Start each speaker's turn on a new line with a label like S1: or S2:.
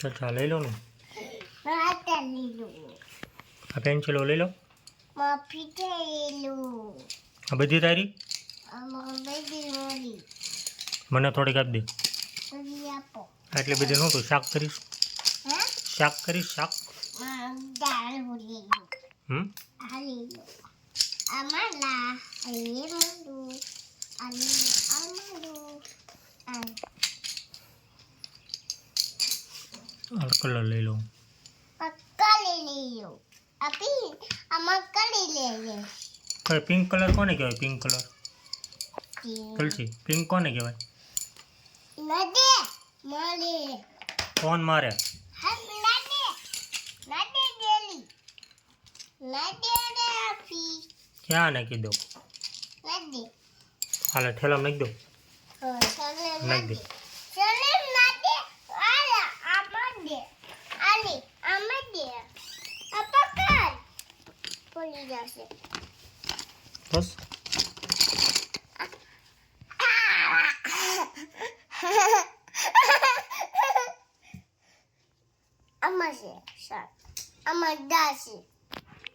S1: ચા લઈ લો ને આ પેન્સિલો લઈ લો। આ બધી તારી? મને થોડીક આપી દે। આટલી બધી નહોતું શાક કરીશ?
S2: હે?
S1: શાક કરીશ શાક? હમ?
S2: આ લીલું આમાં લા એ મોડું આ આ મોડું આ
S1: આ કલર લઈ લઉં
S2: મક્કાલી લીલું આપી આ મક્કાલી લેજે
S1: કઈ પિંક કલર કોને કહેવાય પિંક કલર તુલસી પિંક नदे કહેવાય
S2: નદે મળે
S1: કોણ क्या
S2: હા की दो नदे નદે ठेला में
S1: दो हां દો
S2: में
S1: હાલે koyacaksın.
S2: Nasıl? Ama şey, şart. Ama dersin.